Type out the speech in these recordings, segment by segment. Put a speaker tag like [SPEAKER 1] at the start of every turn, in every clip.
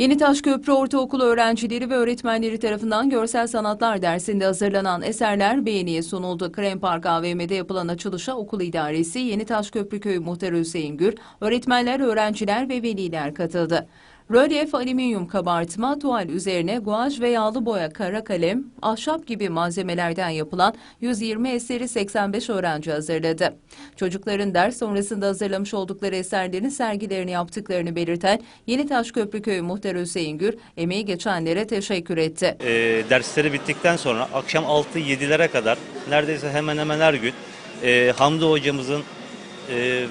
[SPEAKER 1] Yenitaş Köprü Ortaokulu öğrencileri ve öğretmenleri tarafından görsel sanatlar dersinde hazırlanan eserler beğeniye sunuldu. Krem Park AVM'de yapılan açılışa okul idaresi, Yenitaş Köprü Köyü Muhtarı Hüseyin Gür, öğretmenler, öğrenciler ve veliler katıldı. Rölyef, alüminyum kabartma, tuval üzerine guaj ve yağlı boya, kara kalem, ahşap gibi malzemelerden yapılan 120 eseri 85 öğrenci hazırladı. Çocukların ders sonrasında hazırlamış oldukları eserlerin sergilerini yaptıklarını belirten Yenitaş Köprü Köyü Muhtarı Hüseyin Gür, emeği geçenlere teşekkür etti.
[SPEAKER 2] e, dersleri bittikten sonra akşam 6-7'lere kadar neredeyse hemen hemen her gün e, Hamdi hocamızın e,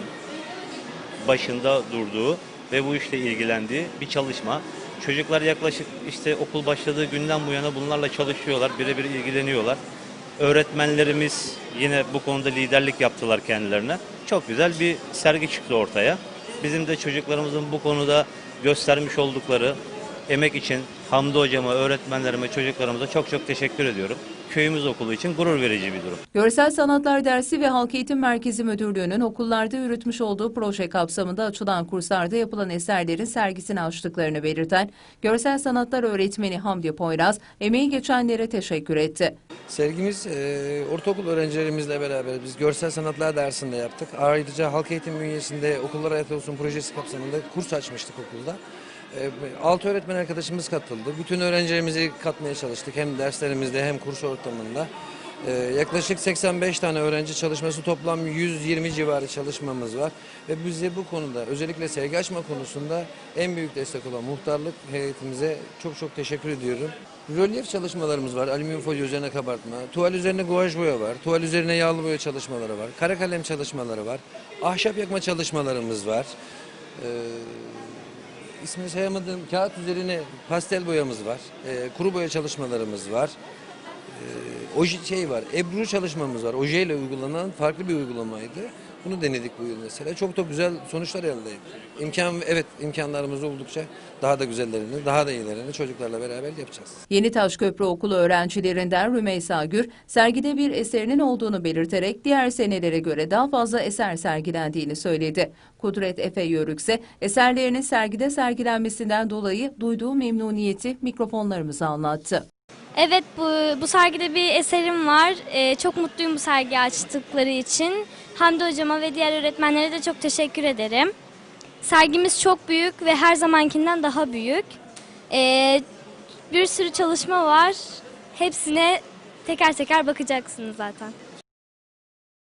[SPEAKER 2] başında durduğu ve bu işle ilgilendiği bir çalışma. Çocuklar yaklaşık işte okul başladığı günden bu yana bunlarla çalışıyorlar, birebir ilgileniyorlar. Öğretmenlerimiz yine bu konuda liderlik yaptılar kendilerine. Çok güzel bir sergi çıktı ortaya. Bizim de çocuklarımızın bu konuda göstermiş oldukları emek için Hamdi hocama, öğretmenlerime, çocuklarımıza çok çok teşekkür ediyorum. Köyümüz okulu için gurur verici bir durum.
[SPEAKER 1] Görsel Sanatlar Dersi ve Halk Eğitim Merkezi Müdürlüğü'nün okullarda yürütmüş olduğu proje kapsamında açılan kurslarda yapılan eserlerin sergisini açtıklarını belirten Görsel Sanatlar Öğretmeni Hamdi Poyraz, emeği geçenlere teşekkür etti.
[SPEAKER 3] Sergimiz e, ortaokul öğrencilerimizle beraber biz görsel sanatlar dersinde yaptık. Ayrıca halk eğitim bünyesinde okullar hayatı olsun projesi kapsamında kurs açmıştık okulda. E, altı öğretmen arkadaşımız katıldı. Bütün öğrencilerimizi katmaya çalıştık hem derslerimizde hem kurs ortamında. E, yaklaşık 85 tane öğrenci çalışması toplam 120 civarı çalışmamız var. Ve bize bu konuda özellikle sergi açma konusunda en büyük destek olan muhtarlık heyetimize çok çok teşekkür ediyorum. Rölyef çalışmalarımız var. Alüminyum folyo üzerine kabartma. Tuval üzerine guaj boya var. Tuval üzerine yağlı boya çalışmaları var. Kara kalem çalışmaları var. Ahşap yakma çalışmalarımız var. Ee, ismini sayamadığım kağıt üzerine pastel boyamız var. Ee, kuru boya çalışmalarımız var. Ee, oje şey var. Ebru çalışmamız var. Oje ile uygulanan farklı bir uygulamaydı. Bunu denedik bu yıl mesela. Çok da güzel sonuçlar elde ettik. İmkan evet imkanlarımız oldukça daha da güzellerini, daha da iyilerini çocuklarla beraber yapacağız.
[SPEAKER 1] Yenitaş Köprü Okulu öğrencilerinden Rümeysa Gür, sergide bir eserinin olduğunu belirterek diğer senelere göre daha fazla eser sergilendiğini söyledi. Kudret Efe Yörük ise eserlerinin sergide sergilenmesinden dolayı duyduğu memnuniyeti mikrofonlarımıza anlattı.
[SPEAKER 4] Evet bu, bu sergide bir eserim var. Ee, çok mutluyum bu sergi açtıkları için. Hamdi hocama ve diğer öğretmenlere de çok teşekkür ederim. Sergimiz çok büyük ve her zamankinden daha büyük. Ee, bir sürü çalışma var. Hepsine teker teker bakacaksınız zaten.